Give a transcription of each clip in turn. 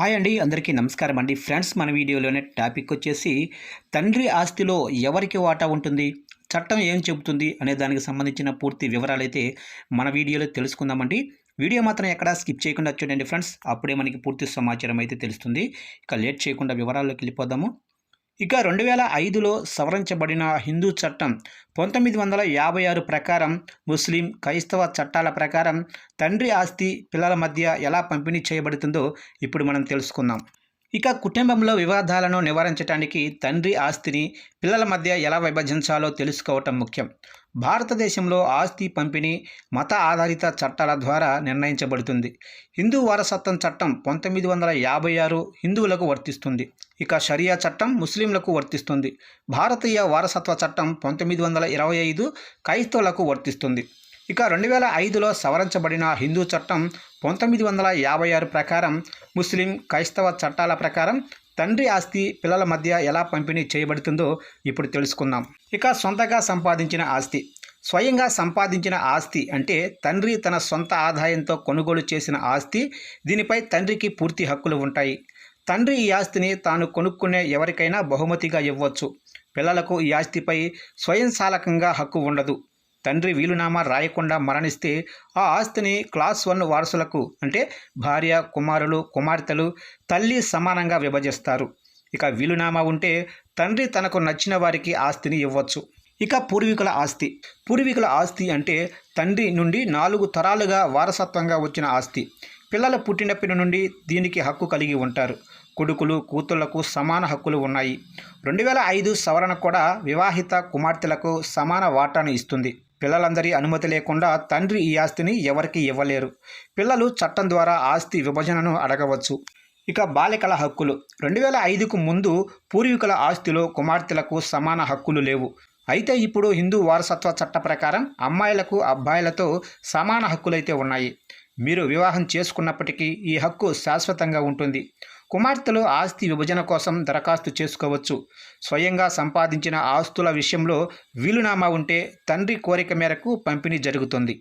Hi అండి అందరికీ నమస్కారం అండి. ఫ్రెండ్స్ మన వీడియోలోనే టాపిక్ వచ్చేసి తండ్రి ఆస్తిలో ఎవరికి వాటా ఉంటుంది? చట్టం ఏం చెబుతుంది? అనే దానికి సంబంధించిన పూర్తి వివరాలు అయితే మన వీడియోలో తెలుసుకుందామండి. వీడియో మాత్రం ఎక్కడా స్కిప్ చేయకుండా చూడండి ఫ్రెండ్స్. అప్పుడే మనకి పూర్తి సమాచారం అయితే తెలుస్తుంది. ఇక లేట్ చేయకుండా వివరాల్లోకి వెళ్ళిపోదాము. ఇక రెండు వేల ఐదులో సవరించబడిన హిందూ చట్టం పంతొమ్మిది వందల యాభై ఆరు ప్రకారం ముస్లిం క్రైస్తవ చట్టాల ప్రకారం తండ్రి ఆస్తి పిల్లల మధ్య ఎలా పంపిణీ చేయబడుతుందో ఇప్పుడు మనం తెలుసుకుందాం. ఇక కుటుంబంలో వివాదాలను నివారించడానికి తండ్రి ఆస్తిని పిల్లల మధ్య ఎలా విభజించాలో తెలుసుకోవటం ముఖ్యం. భారతదేశంలో ఆస్తి పంపిణీ మత ఆధారిత చట్టాల ద్వారా నిర్ణయించబడుతుంది. హిందూ వారసత్వం చట్టం పంతొమ్మిది వందల యాభై ఆరు హిందువులకు వర్తిస్తుంది. ఇక షరియా చట్టం ముస్లింలకు వర్తిస్తుంది. భారతీయ వారసత్వ చట్టం పంతొమ్మిది వందల ఇరవై ఐదు క్రైస్తవులకు వర్తిస్తుంది. ఇక రెండు వేల ఐదులో సవరించబడిన హిందూ చట్టం పంతొమ్మిది వందల యాభై ఆరు ప్రకారం ముస్లిం క్రైస్తవ చట్టాల ప్రకారం తండ్రి ఆస్తి పిల్లల మధ్య ఎలా పంపిణీ చేయబడుతుందో ఇప్పుడు తెలుసుకుందాం. ఇక సొంతగా సంపాదించిన ఆస్తి. స్వయంగా సంపాదించిన ఆస్తి అంటే తండ్రి తన సొంత ఆదాయంతో కొనుగోలు చేసిన ఆస్తి దీనిపై తండ్రికి పూర్తి హక్కులు ఉంటాయి. తండ్రి ఈ ఆస్తిని తాను కొనుక్కునే ఎవరికైనా బహుమతిగా ఇవ్వచ్చు. పిల్లలకు ఈ ఆస్తిపై స్వయం సాలకంగా హక్కు ఉండదు. తండ్రి వీలునామా రాయకుండా మరణిస్తే ఆ ఆస్తిని క్లాస్ వన్ వారసులకు అంటే భార్య కుమారులు కుమార్తెలు తల్లి సమానంగా విభజిస్తారు. ఇక వీలునామా ఉంటే తండ్రి తనకు నచ్చిన వారికి ఆస్తిని ఇవ్వచ్చు. ఇక పూర్వీకుల ఆస్తి. పూర్వీకుల ఆస్తి అంటే తండ్రి నుండి నాలుగు తరాలుగా వారసత్వంగా వచ్చిన ఆస్తి. పిల్లలు పుట్టినప్పటి నుండి దీనికి హక్కు కలిగి ఉంటారు. కొడుకులు కూతుళ్ళకు సమాన హక్కులు ఉన్నాయి. రెండు వేల ఐదు సవరణ కూడా వివాహిత కుమార్తెలకు సమాన వాటాను ఇస్తుంది. పిల్లలందరి అనుమతి లేకుండా తండ్రి ఈ ఆస్తిని ఎవరికి ఇవ్వలేరు. పిల్లలు చట్టం ద్వారా ఆస్తి విభజనను అడగవచ్చు. ఇక బాలికల హక్కులు. రెండు వేల ఐదుకు ముందు పూర్వీకుల ఆస్తిలో కుమార్తెలకు సమాన హక్కులు లేవు. అయితే ఇప్పుడు హిందూ వారసత్వ చట్ట ప్రకారం అమ్మాయిలకు అబ్బాయిలతో సమాన హక్కులైతే ఉన్నాయి. మీరు వివాహం చేసుకున్నప్పటికీ ఈ హక్కు శాశ్వతంగా ఉంటుంది. కుమార్తెలు ఆస్తి విభజన కోసం దరఖాస్తు చేసుకోవచ్చు. స్వయంగా సంపాదించిన ఆస్తుల విషయంలో వీలునామా ఉంటే తండ్రి కోరిక మేరకు పంపిణీ జరుగుతుంది.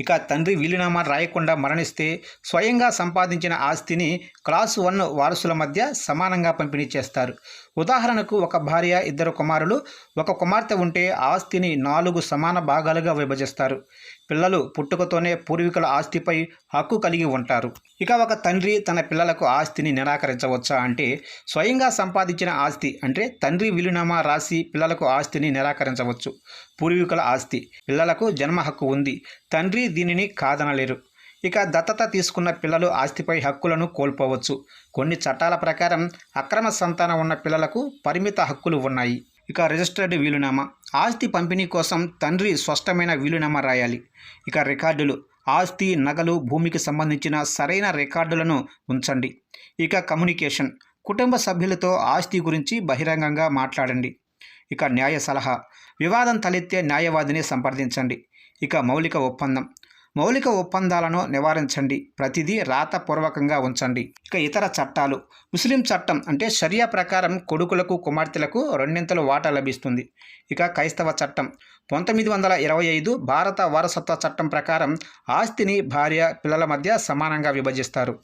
ఇక తండ్రి వీలునామా రాయకుండా మరణిస్తే స్వయంగా సంపాదించిన ఆస్తిని క్లాసు వన్ వారసుల మధ్య సమానంగా పంపిణీ చేస్తారు. ఉదాహరణకు ఒక భార్య ఇద్దరు కుమారులు ఒక కుమార్తె ఉంటే ఆస్తిని నాలుగు సమాన భాగాలుగా విభజిస్తారు. పిల్లలు పుట్టుకతోనే పూర్వీకుల ఆస్తిపై హక్కు కలిగి ఉంటారు. ఇక ఒక తండ్రి తన పిల్లలకు ఆస్తిని నిరాకరించవచ్చా అంటే స్వయంగా సంపాదించిన ఆస్తి అంటే తండ్రి విలునామా రాసి పిల్లలకు ఆస్తిని నిరాకరించవచ్చు. పూర్వీకుల ఆస్తి పిల్లలకు జన్మ హక్కు ఉంది. తండ్రి దీనిని కాదనలేరు. ఇక దత్తత తీసుకున్న పిల్లలు ఆస్తిపై హక్కులను కోల్పోవచ్చు. కొన్ని చట్టాల ప్రకారం అక్రమ సంతానం ఉన్న పిల్లలకు పరిమిత హక్కులు ఉన్నాయి. ఇక రిజిస్టర్డ్ వీలునామా ఆస్తి పంపిణీ కోసం తండ్రి స్పష్టమైన వీలునామా రాయాలి. ఇక రికార్డులు ఆస్తి నగలు భూమికి సంబంధించిన సరైన రికార్డులను ఉంచండి. ఇక కమ్యూనికేషన్ కుటుంబ సభ్యులతో ఆస్తి గురించి బహిరంగంగా మాట్లాడండి. ఇక న్యాయ సలహా వివాదం తలెత్తే న్యాయవాదిని సంప్రదించండి. ఇక మౌలిక ఒప్పందం మౌలిక ఒప్పందాలను నివారించండి. ప్రతిదీ రాతపూర్వకంగా ఉంచండి. ఇక ఇతర చట్టాలు. ముస్లిం చట్టం అంటే షరియా ప్రకారం కొడుకులకు కుమార్తెలకు రెండింతలు వాటా లభిస్తుంది. ఇక క్రైస్తవ చట్టం. పంతొమ్మిది వందల ఇరవై ఐదు భారత వారసత్వ చట్టం ప్రకారం ఆస్తిని భార్య పిల్లల మధ్య సమానంగా విభజిస్తారు.